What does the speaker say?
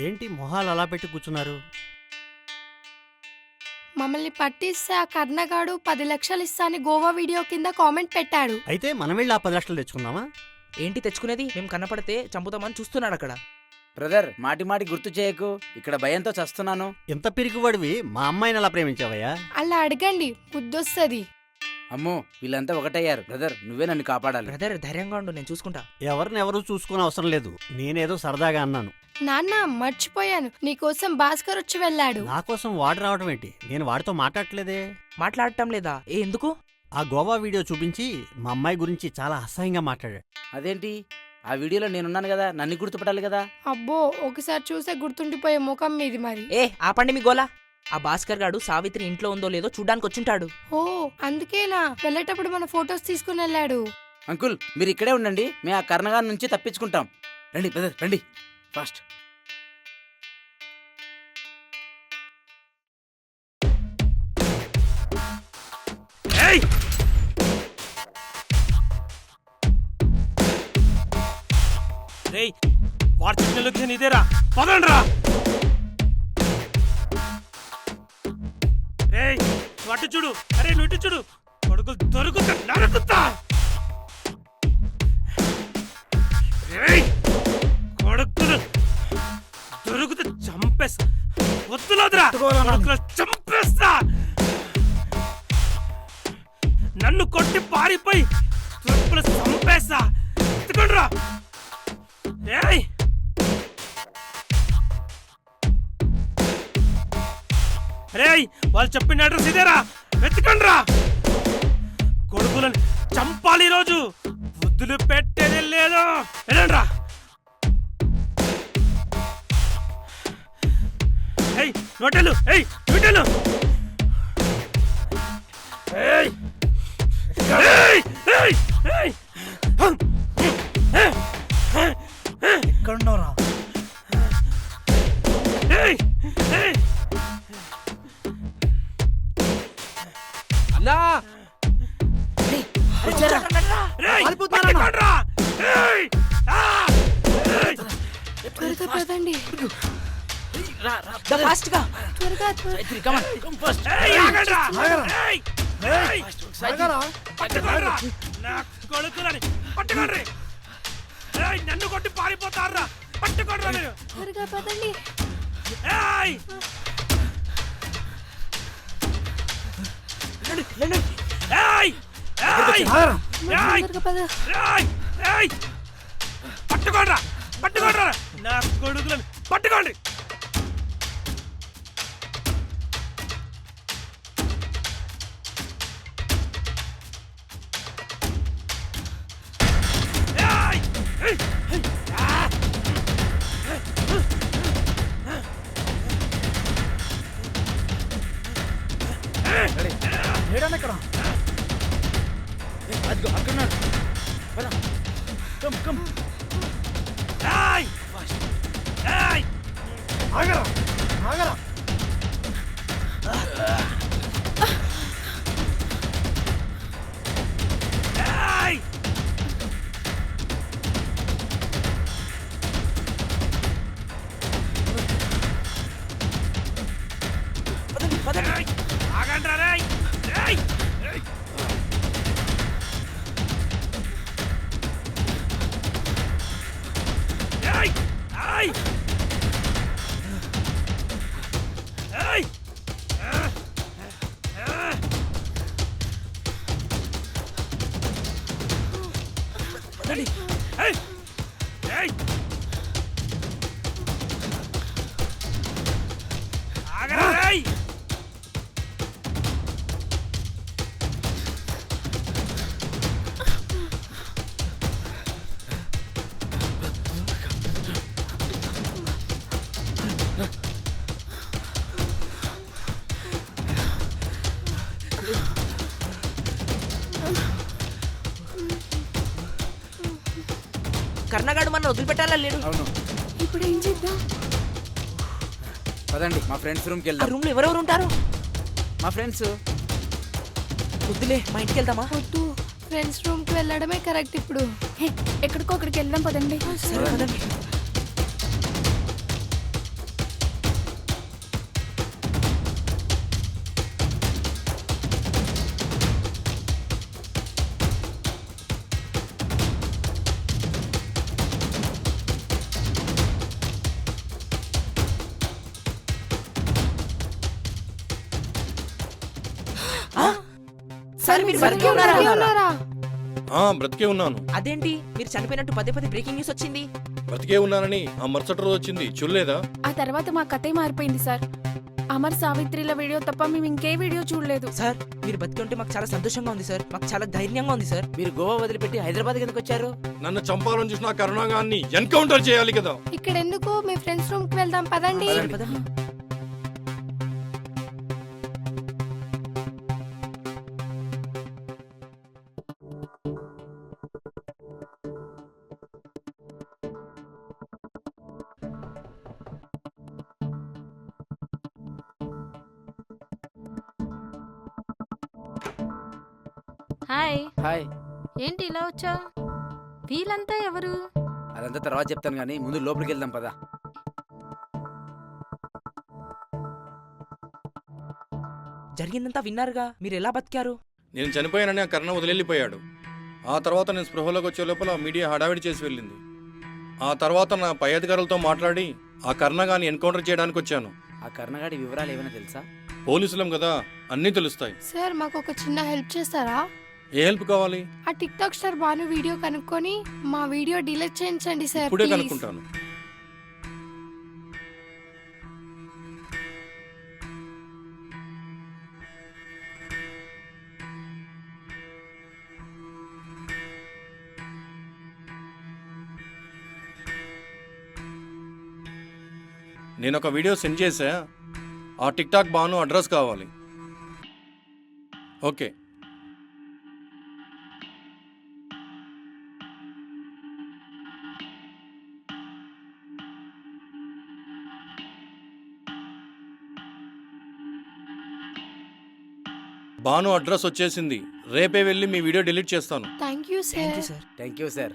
ఏంటి మొహాలు అలా పెట్టి కూర్చున్నారు? మమ్మల్ని పట్టిస్తే ఆ కర్ణగాడు పది లక్షలు ఇస్తా అని గోవా వీడియో కింద కామెంట్ పెట్టాడు. అయితే మనం వెళ్ళి ఆ పది లక్షలు తెచ్చుకుందామా? ఏంటి తెచ్చుకునేది? మేము కనపడితే చంపుతామని చూస్తున్నాడు అక్కడ. బ్రదర్ మాటి మాటి గుర్తు చేయకు. ఇక్కడ భయంతో చస్తున్నాను. ఎంత పిరికివాడివి? మా అమ్మాయిని అలా ప్రేమించావయ్యా? అలా అడగండి బుద్ధొస్తుంది. అమ్మో వీళ్ళంతా ఒకటయ్యారు. బ్రదర్ నువ్వే నన్ను కాపాడాలి. బ్రదర్ ధైర్యంగా ఉండు నేను చూసుకుంటా. ఎవరిని ఎవరు చూసుకోని అవసరం లేదు. నేనేదో సరదాగా అన్నాను. నాన్న మర్చిపోయాను. నీకోసం భాస్కర్ వచ్చి వెళ్ళాడు. నా కోసం వాడు రావడం ఏంటి? నేను వాడితో మాట్లాడట్లేదే. మాట్లాడటం లేదా? ఏ ఎందుకు? ఆ గోవా వీడియో చూపించి మా అమ్మాయి గురించి చాలా అసహ్యంగా మాట్లాడాడు. అదేంటి? ఆ వీడియోలో నేనున్నాను కదా నన్ను గుర్తుపట్టాలి కదా? అబ్బో ఒకసారి చూసే గుర్తుండిపోయే ముఖం మీది మరి. ఏ ఆపండి మీ గోలా. ఆ భాస్కర్ గాడు సావిత్రి ఇంట్లో ఉందో లేదో చూడ్డానికి వచ్చింటాడు. ఓ అందుకేనా? వెళ్ళేటప్పుడు మన ఫొటోస్ తీసుకుని వెళ్ళాడు. అంకుల్ మీరు ఇక్కడే ఉండండి. మేము ఆ కర్ణగారి నుంచి తప్పించుకుంటాం. రండి బ్రదర్ రండి. ఫాస్ట్ ఏయ్ రేయ్ వాడు చెప్పిన లొకేషన్ ఇదేరా పదండ్రా రేయ్ నువ్వు అటు చూడు అరే నువ్వు ఇటు చూడు కొడుకులు దొరుకుతా నరుకుతా రేయ్ వద్దులోదురా చంపేస్తా. నన్ను కొట్టి పారిపోయి తలుపులు చంపేస్తా. ఎత్తుకుండ్రా. ఏయ్. రేయ్ వాళ్ళు చెప్పిన అడ్రస్ ఇదేరా. వెతకండ్రా. కొడుకులను చంపాలి ఈరోజు. బుద్ధులు పెట్టేది లేదు. వెళ్ళండ్రా. నోటెలు ఏయ్ నోటెలు ఏయ్. ఏయ్ ఏయ్ ఏయ్. ఎక్కడున్నారా ఏయ్ ఏయ్. అన్నా! రేయ్ ఫాస్ట్! ఆగరా. ఏయ్ ఏయ్! నా కొడుకులని పట్టుకోండి ఏయ్ నన్ను కొట్టి పారిపోతారా త్వరగా పదండి. ఏయ్ ఏయ్ ఏయ్ ఏయ్ త్వరగా పద. ఏయ్ ఏయ్ పట్టుకోండ్రా పట్టుకోండ్రా నా కొడుకులను. పట్టుకోండి. ఏయ్ ఏయ్ ఏయ్ ఆ! ఏడన్నా ఇక్కడ అదిగో అక్కడున్నాడు పద. Come come. ఏయ్! ఏయ్! ఆగరా ఆగరా. ఏయ్ ఏయ్ ఆ! ఆ! పదండి ఏయ్ ఏయ్ ఆగరా కర్ణగాడు మన వదిలిపెట్టాలా లేడు? అవును. ఇప్పుడు ఏం చేద్దాం? పదండి మా ఫ్రెండ్స్ రూమ్కి ఆ వెళ్దాం. రూమ్లో ఎవరెవరు ఉంటారు? మా ఫ్రెండ్స్ వద్దులే మా ఇంటికి వెళ్దామా? వద్దు ఫ్రెండ్స్ రూమ్కి వెళ్ళడమే కరెక్ట్ ఇప్పుడు. ఎక్కడికో అక్కడికి వెళ్దాం పదండి. సరే పదండి. సార్ మీరు బతికే ఉన్నారా? ఆ బ్రతికే ఉన్నాను. అదేంటి? మీరు చనిపోయినట్టు పదే పదే బ్రేకింగ్ న్యూస్ వచ్చింది? బ్రతికే ఉన్నానని ఆ మరుసటి రోజు వచ్చింది. చూడలేదా? ఆ తర్వాత మా కథే మారిపోయింది సార్. అమర్ సావిత్రిల వీడియో తప్ప మేము ఇంకే వీడియో చూడలేదు. సార్ మీరు బతికి ఉంటే మాకు చాలా సంతోషంగా ఉంది సార్. మాకు చాలా ధైర్యంగా ఉంది సార్. మీరు గోవా వదిలిపెట్టి హైదరాబాద్ ఎందుకు వచ్చారు? నన్ను చంపాలని చూసిన ఆ కరుణాగాన్ని ఎన్కౌంటర్ చేయాలి కదా. ఇక్కడ ఎందుకు మీ ఫ్రెండ్స్ రూమ్కి వెళ్దాం పదండి. హాయ్. హాయ్. ఏంటి ఇలా వచ్చా వీళ్ళంతా ఎవరు? అదంతా తర్వాత చెప్తాను కానీ ముందు లోపలికి వెళ్దాం పదా. జరిగిందంతా విన్నారుగా? మీరు ఎలా బతికారు? నేను చనిపోయానని ఆ కరుణ వదిలిపోయాడు ఆ తర్వాత నేను స్పృహలోకి వచ్చే లోపల మీడియా హడావిడి చేసి వెళ్ళింది. ఆ తర్వాత నా పై అధికారులతో మాట్లాడి ఆ కర్ణగాన్ని ఎన్కౌంటర్ చేయడానికి వచ్చాను. ఆ కర్ణగాడి వివరాలు ఏమైనా తెలుసా? పోలీసులం కదా అన్నీ తెలుస్తాయి. సార్ మాకు ఒక చిన్న హెల్ప్ చేస్తారా? ఏ హెల్ప్ కావాలి? ఆ tick talk star Banu video కనుక్కొని మా వీడియో డిలీట్ చేయించండి సార్ ఇప్పుడే ప్లీజ్. కనుక్కుంటాను. నేను ఒక వీడియో సెండ్ చేసా. ఆ టిక్ టాక్ బాను అడ్రస్ కావాలి. ఓకే. బాను అడ్రస్ వచ్చేసింది. రేపే వెళ్ళి మీ వీడియో డిలీట్ చేస్తాను. Thank you thank sir you sir thank you sir